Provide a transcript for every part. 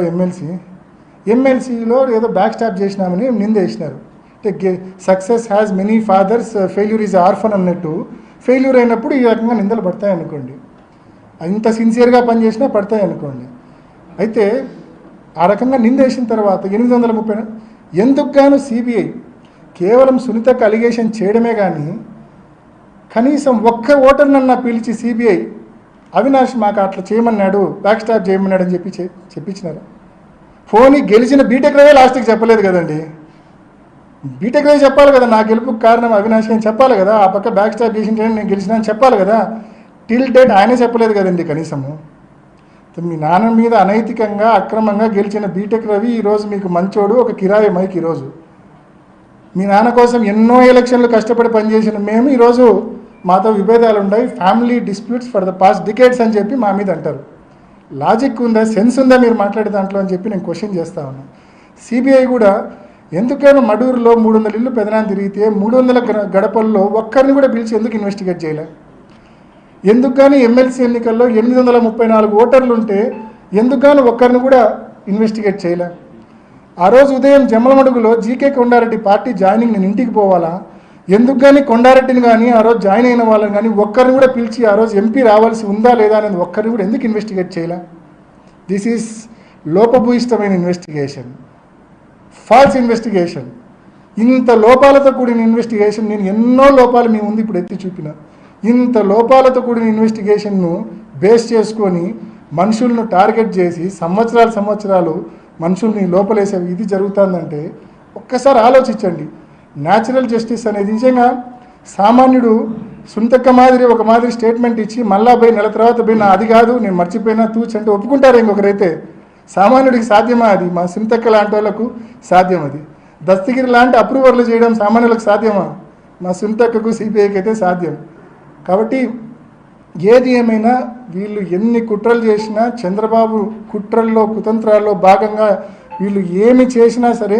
MLC ఎమ్మెల్సీలో ఏదో back stop చేసినామని నింద వేసినారు. అంటే success has many fathers failure is orphan అన్నట్టు. ఫెయిల్యూర్ అయినప్పుడు ఈ రకంగా నిందలు పడతాయి అనుకోండి. ఇంత సిన్సియర్గా పనిచేసినా పడతాయి అనుకోండి. అయితే ఆ రకంగా నింద వేసిన తర్వాత ఎనిమిది వందల ముప్పై ఎందుకు గాను సిబిఐ కేవలం సునీతకు అలిగేషన్ చేయడమే కానీ కనీసం ఒక్క ఓటర్నన్నా పిలిచి సిబిఐ అవినాష్ మాకు అట్లా చేయమన్నాడు బ్యాక్ స్టాప్ చేయమన్నాడు అని చెప్పి చెప్పించినారు. ఫోన్ గెలిచిన బీటెక్ రవే లాస్ట్కి చెప్పలేదు కదండి. బీటెక్ రవి చెప్పాలి కదా నా గెలుపుకు కారణం అవినాష్ అని చెప్పాలి కదా ఆ పక్క బ్యాక్ స్టాప్ చేసిన నేను గెలిచిన అని చెప్పాలి కదా టిల్ డేట్ ఆయనే చెప్పలేదు కదండి కనీసము. మీ నాన్న మీద అనైతికంగా అక్రమంగా గెలిచిన బీటెక్ రవి ఈరోజు మీకు మంచోడు ఒక కిరాయి మైక్ ఈరోజు. మీ నాన్న కోసం ఎన్నో ఎలక్షన్లు కష్టపడి పనిచేసిన మేము ఈరోజు మాతో విభేదాలు ఉన్నాయి family disputes for the past decades అని చెప్పి మా మీద అంటారు. లాజిక్ ఉందా? సెన్స్ ఉందా? మీరు మాట్లాడే దాంట్లో అని చెప్పి నేను క్వశ్చన్ చేస్తా ఉన్నాను సిబిఐ కూడా ఎందుకైనా మడూరులో మూడు వందల ఇల్లు పెదనాన్ని తిరిగితే మూడు వందల గడ- గడపల్లో ఒక్కరిని కూడా పిలిచి ఎందుకు ఇన్వెస్టిగేట్ చేయలే? ఎందుకు కానీ ఎమ్మెల్సీ ఎన్నికల్లో ఎనిమిది వందల ముప్పై నాలుగు ఓటర్లు ఉంటే ఎందుకు కానీ ఒక్కరిని కూడా ఇన్వెస్టిగేట్ చేయలే? ఆ రోజు ఉదయం జమ్మలమడుగులో G K Kondareddy party joining నేను ఇంటికి పోవాలా? ఎందుకు కానీ కొండారెడ్డిని కానీ ఆ రోజు జాయిన్ అయిన వాళ్ళని కానీ ఒక్కరిని కూడా పిలిచి ఆ రోజు ఎంపీ రావాల్సి ఉందా లేదా అనేది ఒక్కరిని కూడా ఎందుకు ఇన్వెస్టిగేట్ చేయలే? దిస్ ఈజ్ లోపభూయిష్టమైన ఇన్వెస్టిగేషన్ ఫాల్స్ ఇన్వెస్టిగేషన్ ఇంత లోపాలతో కూడిన ఇన్వెస్టిగేషన్ నేను ఎన్నో లోపాలు మీ ముందు ఇప్పుడు ఎత్తి చూపిన. ఇంత లోపాలతో కూడిన ఇన్వెస్టిగేషన్ను బేస్ చేసుకొని మనుషులను టార్గెట్ చేసి సంవత్సరాలు సంవత్సరాలు మనుషుల్ని లోపలేసే ఇది జరుగుతుందంటే ఒక్కసారి ఆలోచించండి. న్యాచురల్ జస్టిస్ అనేది నిజంగా సామాన్యుడు సుంతక్క మాదిరి ఒక మాదిరి స్టేట్మెంట్ ఇచ్చి మళ్ళా పోయి నెల తర్వాత పోయి నా అది కాదు నేను మర్చిపోయినా తూచి అంటే ఒప్పుకుంటారు ఇంకొకరైతే. సామాన్యుడికి సాధ్యమా అది? మా సింతక్క లాంటి వాళ్ళకు సాధ్యం అది. దస్తగిరి లాంటి అప్రూవర్లు చేయడం సామాన్యులకు సాధ్యమా? మా సుంతక్కకు సిపిఐకి అయితే సాధ్యం. కాబట్టి ఏది ఏమైనా వీళ్ళు ఎన్ని కుట్రలు చేసినా చంద్రబాబు కుట్రల్లో కుతంత్రాల్లో భాగంగా వీళ్ళు ఏమి చేసినా సరే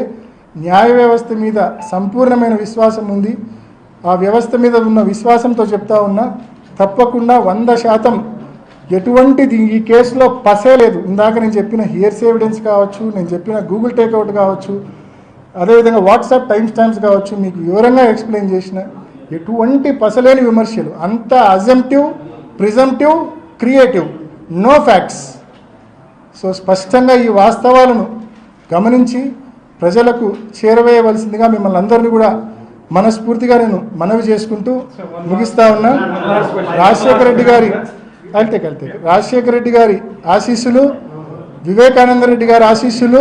న్యాయ వ్యవస్థ మీద సంపూర్ణమైన విశ్వాసం ఉంది. ఆ వ్యవస్థ మీద ఉన్న విశ్వాసంతో చెప్తా ఉన్నా తప్పకుండా వంద శాతం ఎటువంటిది ఈ కేసులో పసే లేదు. ఇందాక నేను చెప్పిన హియర్స్ ఎవిడెన్స్ కావచ్చు నేను చెప్పిన గూగుల్ టేక్అవుట్ కావచ్చు అదేవిధంగా వాట్సాప్ టైమ్ స్టాంప్స్ కావచ్చు మీకు వివరంగా ఎక్స్ప్లెయిన్ చేసిన ఎటువంటి పసలేని విమర్శలు. అంత assumptive presumptive creative. No facts. So స్పష్టంగా ఈ వాస్తవాలను గమనించి ప్రజలకు చేరవేయవలసిందిగా మిమ్మల్ని అందరినీ కూడా మనస్ఫూర్తిగా నేను మనవి చేసుకుంటూ ముగిస్తా ఉన్నా. రాజశేఖర రెడ్డి గారి వెళ్తే కలితే రాజశేఖర రెడ్డి గారి ఆశీస్సులు వివేకానంద రెడ్డి గారి ఆశీస్సులు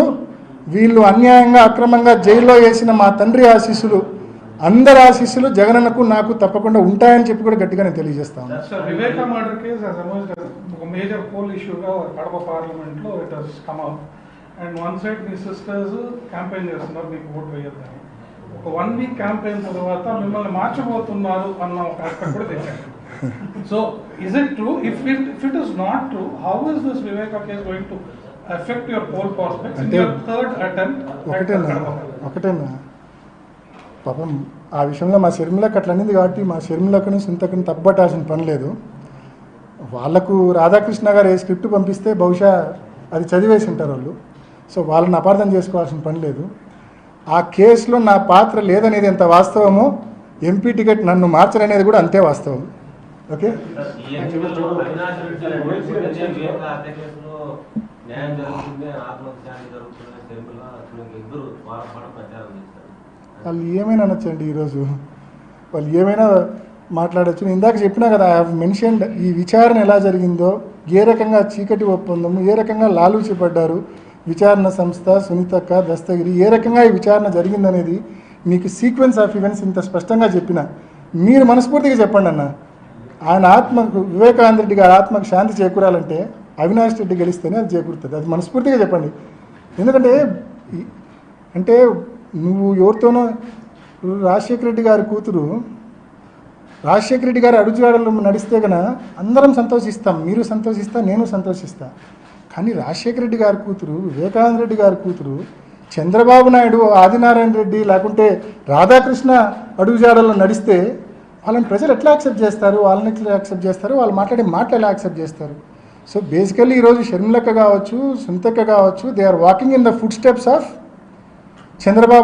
వీళ్ళు అన్యాయంగా అక్రమంగా జైల్లో వేసిన మా తండ్రి ఆశీస్సులు అందరి ఆశీస్సులు జగనన్నకు నాకు తప్పకుండా ఉంటాయని చెప్పి కూడా గట్టిగా నేను తెలియజేస్తాను మర్డర్ ఒక మేజర్ పోల్ ఇష్యూగా కడప పార్లమెంట్లో it come out and one side me sisters campaign చేస్తున్నారు మీకు ఓటు వేయొద్దని. ఒక వన్ వీక్ క్యాంపెయిన్ తర్వాత మిమ్మల్ని మార్చబోతున్నారు అన్న ఒక ఆస్పెక్ట్ కూడా తెచ్చారు. So is it true if it if it is not true how is this Viveka case going to effect your poll prospects in your third attempt ఒకటేనా? ఒకటేనా? పాపం ఆ విషయంలో మా షర్మిలకు అట్లా అనింది కాబట్టి మా షర్మిలకుని సుంతకుని తప్పబట్టాల్సిన పని లేదు. వాళ్ళకు రాధాకృష్ణ గారు ఏ స్క్రిప్ట్ పంపిస్తే బహుశా అది చదివేసి ఉంటారు వాళ్ళు. సో వాళ్ళని అపార్థం చేసుకోవాల్సిన పని లేదు. ఆ కేసులో నా పాత్ర లేదనేది ఎంత వాస్తవమో ఎంపీ టికెట్ నన్ను మార్చరనేది కూడా అంతే వాస్తవం. ఓకే? వాళ్ళు ఏమైనా అనొచ్చండి ఈరోజు? వాళ్ళు ఏమైనా మాట్లాడచ్చు. నేను ఇందాక చెప్పినా కదా ఐ హావ్ మెన్షన్డ్ ఈ విచారణ ఎలా జరిగిందో ఏ రకంగా చీకటి ఒప్పందము ఏ రకంగా లాలూచి పడ్డారు విచారణ సంస్థ సునీతక్క దస్తగిరి ఏ రకంగా ఈ విచారణ జరిగిందనేది మీకు సీక్వెన్స్ ఆఫ్ ఈవెంట్స్ ఇంత స్పష్టంగా చెప్పిన. మీరు మనస్ఫూర్తిగా చెప్పండి అన్న. ఆయన ఆత్మకు వివేకానంద రెడ్డి గారి ఆత్మకు శాంతి చేకూరాలంటే అవినాష్ రెడ్డి గెలిస్తేనే అది చేకూరుతుంది. అది మనస్ఫూర్తిగా చెప్పండి. ఎందుకంటే అంటే నువ్వు ఎవరితోనో రాజశేఖర రెడ్డి గారి కూతురు రాజశేఖర రెడ్డి గారి అడుగుజాడలు నడిస్తే గన అందరం సంతోషిస్తాం మీరు సంతోషిస్తా నేను సంతోషిస్తాను కానీ రాజశేఖర రెడ్డి గారి కూతురు వివేకానంద రెడ్డి గారి కూతురు చంద్రబాబు నాయుడు ఆదినారాయణ రెడ్డి లేకుంటే రాధాకృష్ణ అడుగుజాడల్లో నడిస్తే వాళ్ళని ప్రజలు ఎట్లా యాక్సెప్ట్ చేస్తారు? వాళ్ళని ఎట్లా యాక్సెప్ట్ చేస్తారు? వాళ్ళు మాట్లాడే మాటలు ఎలా యాక్సెప్ట్ చేస్తారు? సో బేసికల్లీ ఈరోజు షర్మిలక్క కావచ్చు సుంతక్క కావచ్చు they are walking in the food steps of Chandrababu Naidu